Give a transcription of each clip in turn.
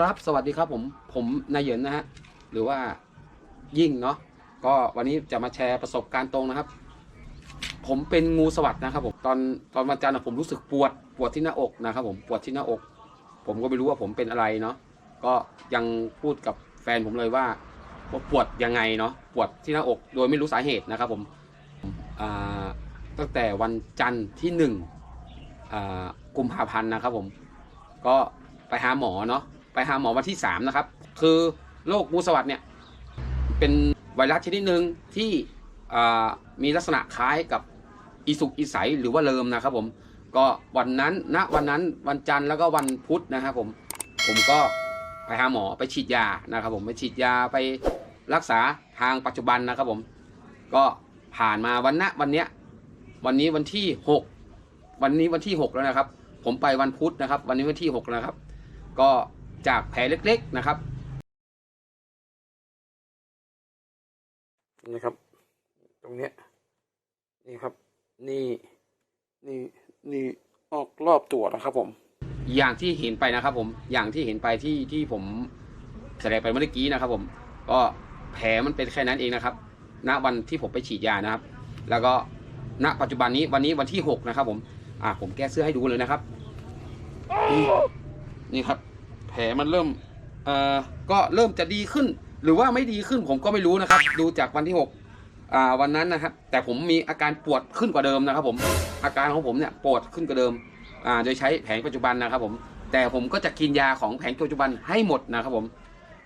ครับ สวัสดีครับผมผมนายเหยินนะฮะหรือว่ายิ่งเนาะก็วันนี้จะมาแชร์ประสบการณ์ตรงนะครับ ผมเป็นงูสวัสดนะครับผมตอนตอนวันจันทร์ผมรู้สึกปวดปวดที่หน้าอกนะครับ ผมปวดที่หน้าอก ผมก็ไม่รู้ว่าผมเป็นอะไรเนาะก็ยังพูดกับแฟนผมเลยว่าปวดยังไงเนาะปวดที่หน้าอกโดยไม่รู้สาเหตุนะครับ ผมตั้งแต่วันจันทร์ที่หนึ่งกุมภาพันธ์นะครับผมก็ไปหาหมอเนาะ ไปหาหมอวันที่สามนะครับ คือโรคงูสวัสดเนี่ยเป็นไวรัสชนิดหนึ่งที่มีลักษณะคล้ายกับอีสุกอีใสหรือว่าเลิมนะครับผมก็วันนั้นณวันนั้นวันจันทร์แล้วก็วันพุธนะครับผมผมก็ไปหาหมอไปฉีดยานะครับผมไปฉีดยาไปรักษาทางปัจจุบันนะครับผมก็ผ่านมาวันณวันเนี้ยวันนี้วันที่หกวันนี้วันที่หกแล้วนะครับ ผมไปวันพุธนะครับ วันนี้วันที่หกแล้วนะครับ ก็ จากแผลเล็กๆนะครับนี่ครับ ตรงเนี้ยนี่ครับนี่นี่นี่ออกรอบตัวนะครับผม อย่างที่เห็นไปนะครับ ผมอย่างที่เห็นไปที่ที่ผมแสดงไปเมื่อกี้นะครับ ผมก็แผลมันเป็นแค่นั้นเองนะครับ ณวันที่ผมไปฉีดยานะครับ แล้วก็ณปัจจุบันนี้วันนี้วันที่หกนะครับ ผม อ่าผมแก้เสื้อให้ดูเลยนะครับ นี่นี่ครับ แผลมันเริ่มเอ่อก็เริ่มจะดีขึ้น หรือว่าไม่ดีขึ้นผมก็ไม่รู้นะครับ ดูจากวันที่หกอ่าวันนั้นนะครับ แต่ผมมีอาการปวดขึ้นกว่าเดิมนะครับ ผมอาการของผมเนี่ยปวดขึ้นกว่าเดิมอ่าโดยใช้แผงปัจจุบันนะครับผมแต่ผมก็จะกินยาของแผงปัจจุบันให้หมดนะครับผม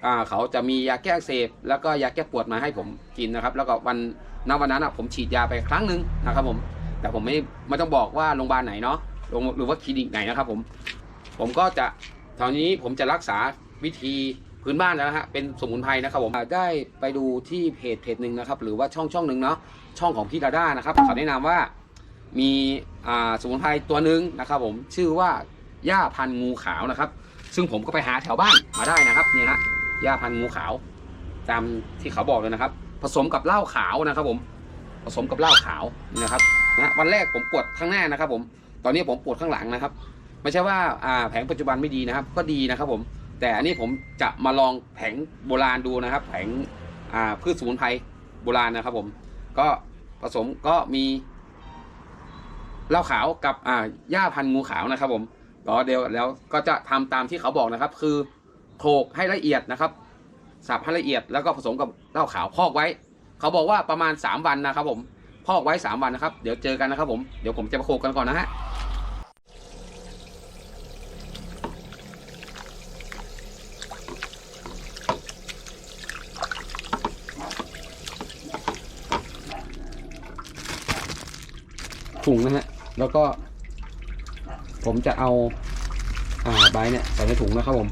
อ่าเขาจะมียาแก้อักเสบแล้วก็ยาแก้ปวดมาให้ผมกินนะครับ แล้วก็วันณวันนั้นอะผมฉีดยาไปครั้งหนึ่งนะครับผมแต่ผมไม่ไม่ต้องบอกว่าโรงพยาบาลไหนเนาะโรงหรือว่าคลินิกไหนนะครับผม ผมก็จะ ตอนนี้ผมจะรักษาวิธีพื้นบ้านแล้วนะฮะเป็นสมุนไพรนะครับผมได้ไปดูที่เพจเพจหนึ่งนะครับ หรือว่าช่องช่องหนึ่งเนาะช่องของพี่ดาด้านะครับเขาแนะนำว่ามีสมุนไพรตัวหนึ่งนะครับ ผมชื่อว่าหญ้าพันงูขาวนะครับ ซึ่งผมก็ไปหาแถวบ้านมาได้นะครับนี่ฮะหญ้าพันงูขาว ตามที่เขาบอกเลยนะครับ ผสมกับเหล้าขาวนะครับ ผมผสมกับเหล้าขาวนี่นะครับนะวันแรกผมปวดข้างหน้านะครับ ผมตอนนี้ผมปวดข้างหลังนะครับ ไม่ใช่ว่าอ่าแผงปัจจุบันไม่ดีนะครับ ก็ดีนะครับผม แต่อันนี้ผมจะมาลองแผงโบราณดูนะครับ แผงอ่าพืชสมุนไพรโบราณนะครับผม ก็ผสมก็มีเหล้าขาวกับอ่าหญ้าพันงูขาวนะครับ ผมก็เดี๋ยวแล้วก็จะทำตามที่เขาบอกนะครับ คือโขลกให้ละเอียดนะครับสับให้ละเอียดแล้วก็ผสมกับเหล้าขาวพอกไว้ เขาบอกว่าประมาณ 3 วันนะครับ ผมพอกไว้ 3 วันนะครับ เดี๋ยวเจอกันนะครับผม เดี๋ยวผมจะมาโขลกกันก่อนนะฮะถุงนะฮะ แล้วก็ ผมจะเอาอ่าใบเนี่ยใส่ในถุงนะครับผม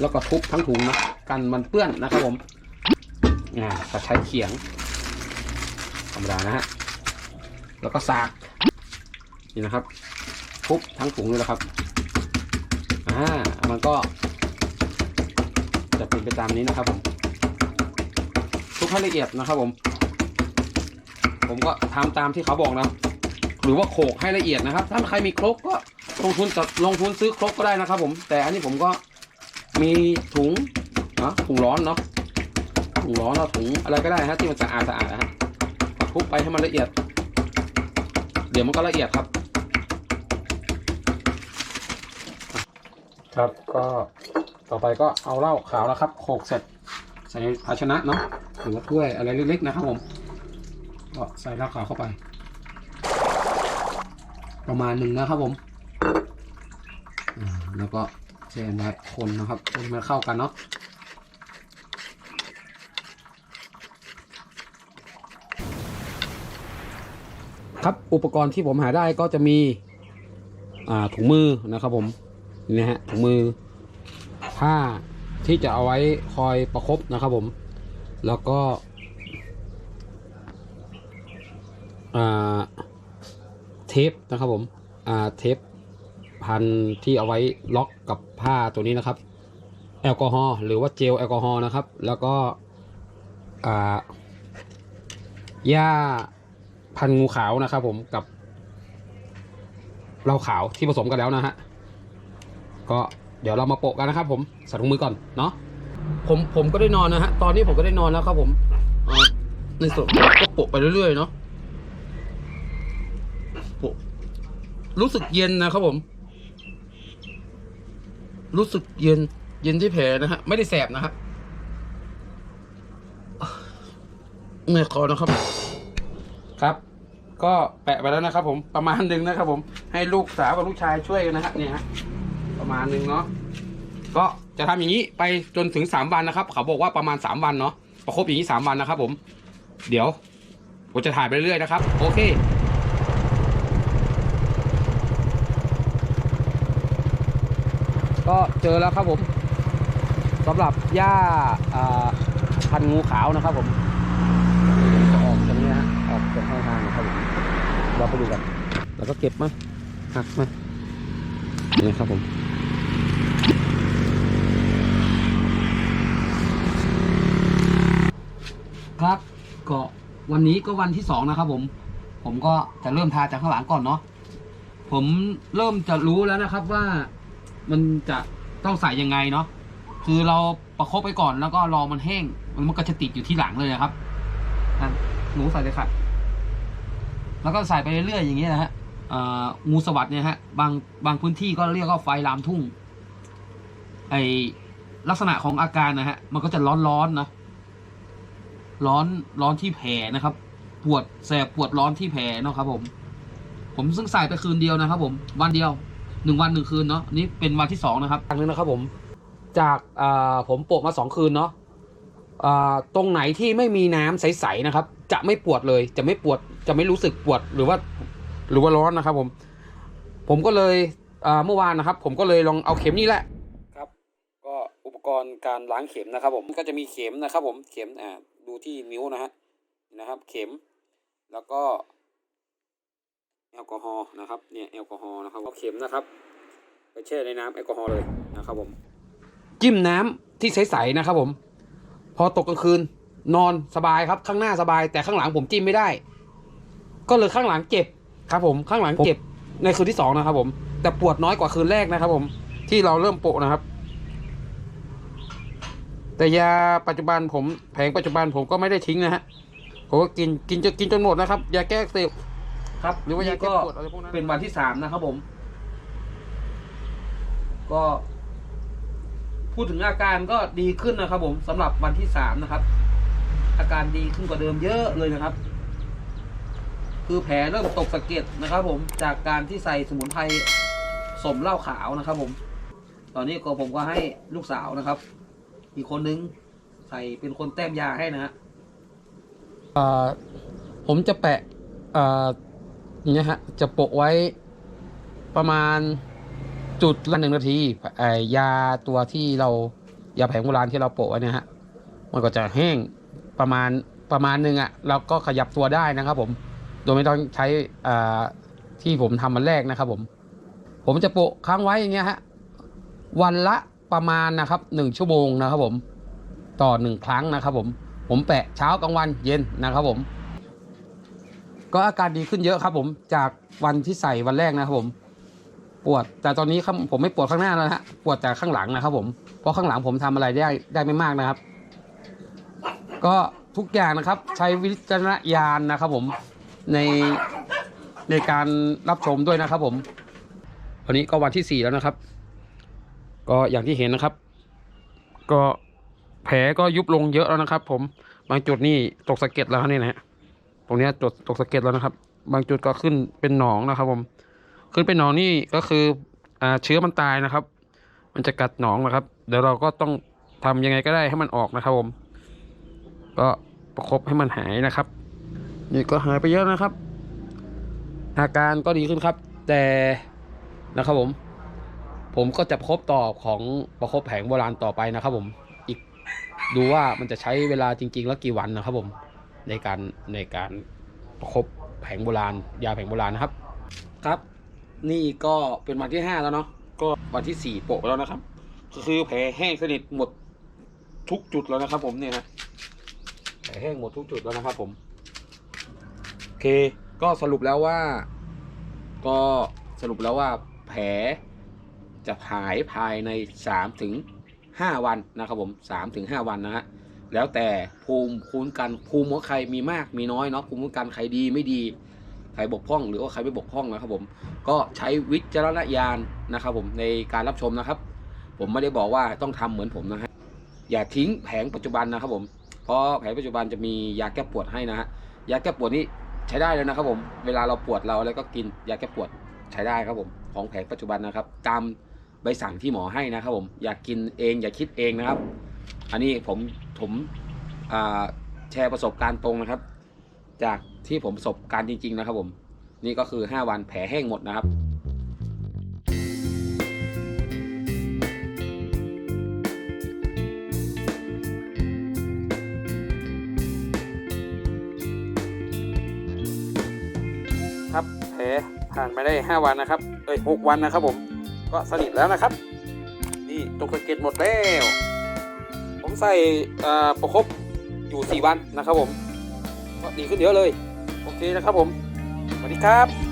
แล้วก็ทุบทั้งถุงนะกันมันเปื้อนนะครับผมอ่าก็ใช้เขียง ธรรมดานะฮะแล้วก็สากนี่นะครับทุบทั้งถุงเลยนะครับอ่ามันก็ จะเป็นไปตามนี้นะครับผมทุบให้ละเอียดนะครับผม ผมก็ทำตามที่เขาบอกนะ หรือว่าโขกให้ละเอียดนะครับ ถ้าใครมีครกก็ลงทุนจัดลงทุนซื้อครกก็ได้นะครับ ผม แต่อันนี้ผมก็มีถุงนะถุงร้อนเนาะถุงร้อนเนาะถุงอะไรก็ได้ฮะที่มันสะอาดสะอาดนะฮะทุบไปให้มันละเอียด เดี๋ยวมันก็ละเอียดครับ ครับก็ต่อไปก็เอาเหล้าขาวนะครับโขกเสร็จใส่ภาชนะเนาะหรือว่าถ้วยอะไรเล็กๆนะครับผมก็ใส่เหล้าขาวเข้าไป ประมาณหนึ่งนะครับผมแล้วก็แช่ไว้คนนะครับคนมาเข้ากันเนาะครับอุปกรณ์ที่ผมหาได้ก็จะมีถุงมือนะครับผมนี่ฮะถุงมือผ้าที่จะเอาไว้คอยประคบนะครับผม แล้วก็อ่า เทปนะครับผมอ่าเทปพันที่เอาไว้ล็อกกับผ้าตัวนี้นะครับ แอลกอฮอล์หรือว่าเจลแอลกอฮอล์นะครับ แล้วก็อ่าหญ้าพันงูขาวนะครับ ผมกับเหล้าขาวที่ผสมกันแล้วนะฮะก็เดี๋ยวเรามาโปะกันนะครับ ผมใส่ถุงมือก่อนเนาะผมผมก็ได้นอนนะฮะตอนนี้ผมก็ได้นอนแล้วครับผมในส่วนก็โปะไปเรื่อยๆเนาะโปะ รู้สึกเย็นนะครับผม รู้สึกเย็น เย็นที่แผลนะฮะ ไม่ได้แสบนะครับเมื่อยคอนะครับ ครับ ก็แปะไปแล้วนะครับ ผม ประมาณหนึ่งนะครับ ผม ให้ลูกสาวกับลูกชายช่วยกันนะฮะเนี่ยฮะ ประมาณหนึ่งเนาะ ก็จะทำอย่างนี้ไปจนถึงสามวันนะครับ เขาบอกว่าประมาณสามวันเนาะ ประคบอย่างนี้สามวันนะครับ ผม เดี๋ยวผมจะถ่ายไปเรื่อยๆนะครับ โอเค ก็เจอแล้วครับผมสำหรับหญ้าอ่าพันงูขาวนะครับผมจะออกตรงนี้ฮะออกตรงข้างทางนะครับผมเราไปดูกันแล้วก็เก็บมาหักมานี่ครับผมครับก็วันนี้ก็วันที่สองนะครับผม ผมก็จะเริ่มทาจากข้างหลังก่อนเนาะผมเริ่มจะรู้แล้วนะครับว่า มันจะต้องใส่ยังไงเนาะคือเราประคบไปก่อนแล้วก็รอมันแห้ง มันก็จะติดอยู่ที่หลังเลยนะครับหนูใส่เลยครับแล้วก็ใส่ไปเรื่อยๆอย่างเงี้ยนะฮะงูสวัสดเนี่ยฮะบางบางพื้นที่ก็เรียกว่าไฟลามทุ่ง ไอลักษณะของอาการนะฮะ มันก็จะร้อนๆนะ ร้อนร้อนที่แผลนะครับ ปวดแสบปวดร้อนที่แผลเนาะครับผม ผมซึ่งใส่ไปคืนเดียวนะครับผม วันเดียว หนึ่งวันหนึ่งคืนเนาะอันนี้เป็นวันที่สองนะครับครั้งนึงนะครับผม จากอ่าผมโปะมาสองคืนเนาะอ่าตรงไหนที่ไม่มีน้ำใสๆนะครับ จะไม่ปวดเลย จะไม่ปวด จะไม่รู้สึกปวดหรือว่า หรือว่าร้อนนะครับ ผม ผมก็เลยอ่าเมื่อวานนะครับ ผมก็เลยลองเอาเข็มนี่แหละครับ ก็อุปกรณ์การล้างเข็มนะครับ ผมก็จะมีเข็มนะครับ ผมเข็มอ่าดูที่นิ้วนะฮะนะครับ เข็ม แล้วก็แอ ลกอฮอล์นะครับเนี่ยแอลกอฮอล์นะครับเอาเข็มนะครับไปแช่ในน้ำแอลกอฮอล์เลยนะครับผมจิ้มน้ำที่ใสๆนะครับผม พอตกกลางคืนนอนสบายครับข้างหน้าสบาย แต่ข้างหลังผมจิ้มไม่ได้ ก็เลยข้างหลังเจ็บครับผมข้างหลังเจ็บในคืนที่สองนะครับผม แต่ปวดน้อยกว่าคืนแรกนะครับ ผม ที่เราเริ่มโปะนะครับ แต่ยาปัจจุบันผมแผงปัจจุบันผมก็ไม่ได้ทิ้งนะฮะผมก็กินกินจนกินจนหมดนะครับยาแก้เสพ ครับหรือว่ายาแก้ปวดอะไรพวกนั้น เป็นวันที่สามนะครับผม ก็ พูดถึงอาการก็ดีขึ้นนะครับผมสำหรับวันที่สามนะครับ อาการดีขึ้นกว่าเดิมเยอะเลยนะครับ คือแผลเริ่มตกสะเก็ดนะครับผมจากการที่ใส่สมุนไพรสมเหล้าขาวนะครับ ผม ตอนนี้ก็ผมก็ให้ลูกสาวนะครับ อีกคนนึงใส่เป็นคนแต้มยาให้นะฮะผมจะแปะอย่าง เงี้ยฮะ จะโปะไว้ประมาณจุดละหนึ่งนาทีไอยาตัวที่เรายาแผงโบราณที่เราโปะไว้เนี่ยฮะ มันก็จะแห้งประมาณประมาณหนึ่งอะ่ะเราก็ขยับตัวได้นะครับ ผม โดยไม่ต้องใช้อ่าที่ผมทำมันแรกนะครับ ผม ผมจะโปะค้างไว้อย่างเงี้ยฮะวันละประมาณนะครับหนึ่งชั่วโมงนะครับ ผม ต่อหนึ่งครั้งนะครับ ผม ผมแปะเช้ากลางวันเย็นนะครับ ผม ก็อาการดีขึ้นเยอะครับผมจากวันที่ใส่วันแรกนะครับผม ปวดแต่ตอนนี้ครับผมไม่ปวดข้างหน้าแล้วฮะปวดแต่ข้างหลังนะครับผมเพราะข้างหลังผมทำอะไรได้ได้ไม่มากนะครับ ก็ทุกอย่างนะครับ ใช้วิจารณญาณนะครับ ผมในในการรับชมด้วยนะครับผมวันนี้ก็วันที่สี่แล้วนะครับ ก็อย่างที่เห็นนะครับ ก็แผลก็ยุบลงเยอะแล้วนะครับ ผมบางจุดนี่ตกสะเก็ดแล้วนี่นะฮะ ตรงนี้ยตกตกสะเก็ดแล้วนะครับ บางจุดก็ขึ้นเป็นหนองนะครับ ผม ขึ้นเป็นหนองนี่ก็คืออ่าเชื้อมันตายนะครับ มันจะกัดหนองนะครับ เดี๋ยวเราก็ต้องทำยังไงก็ได้ให้มันออกนะครับ ผม ก็ประคบให้มันหายนะครับ นี่ก็หายไปเยอะนะครับ อาการก็ดีขึ้นครับ แต่นะครับผม ผมก็จะปรบต่อของประคบแผงโบราณต่อไปนะครับ ผม อีกดูว่ามันจะใช้เวลาจริง ๆ แล้วกี่วันนะครับผม ในการในการประคบแผงโบราณ ยาแผงโบราณนะครับ ครับ นี่ก็เป็นวันที่ห้าแล้วเนาะก็วันที่สี่โปะแล้วนะครับคือแผลแห้งสนิทหมดทุกจุดแล้วนะครับ ผมเนี่ยนะแผลแห้งหมดทุกจุดแล้วนะครับ ผมโอเค ก็สรุปแล้วว่า ก็สรุปแล้วว่าแผลจะหายภายใน3ถึง5วันนะครับผม3ถึง5วันนะฮะ แล้วแต่ภูมิคุ้มกันภูมิของใครมีมากมีน้อยเนาะภูมิคุ้มกันใครดีไม่ดี ใครบกพร่องหรือว่าใครไม่บกพร่องนะครับผมก็ใช้วิจารณญาณนะครับผมในการรับชมนะครับ ผมไม่ได้บอกว่าต้องทำเหมือนผมนะฮะอย่าทิ้งแผงปัจจุบันนะครับผมเพราะแผงปัจจุบันจะมียาแก้ปวดให้นะฮะยาแก้ปวดนี่ใช้ได้เลยนะครับผมเวลาเราปวดเราอะไรก็กินยาแก้ปวดใช้ได้ครับผมของแผงปัจจุบันนะครับ ตามใบสั่งที่หมอให้นะครับผมอย่ากกินเองอย่าคิดเองนะครับ อันนี้ผมผมแชร์ประสบการณ์ตรงนะครับ จากที่ผมประสบการณ์จริง ๆ นะครับผม นี่ก็คือ 5 วันแผลแห้งหมดนะครับครับแผลผ่านไปได้ 5 วันนะครับเอ้ย6วันนะครับผม ก็สนิทแล้วนะครับ นี่ตกสะเก็ดหมดแล้ว ใส่ประคบอยู่ 4 วันนะครับผมก็ดีขึ้นเยอะเลย โอเคนะครับผมสวัสดีครับ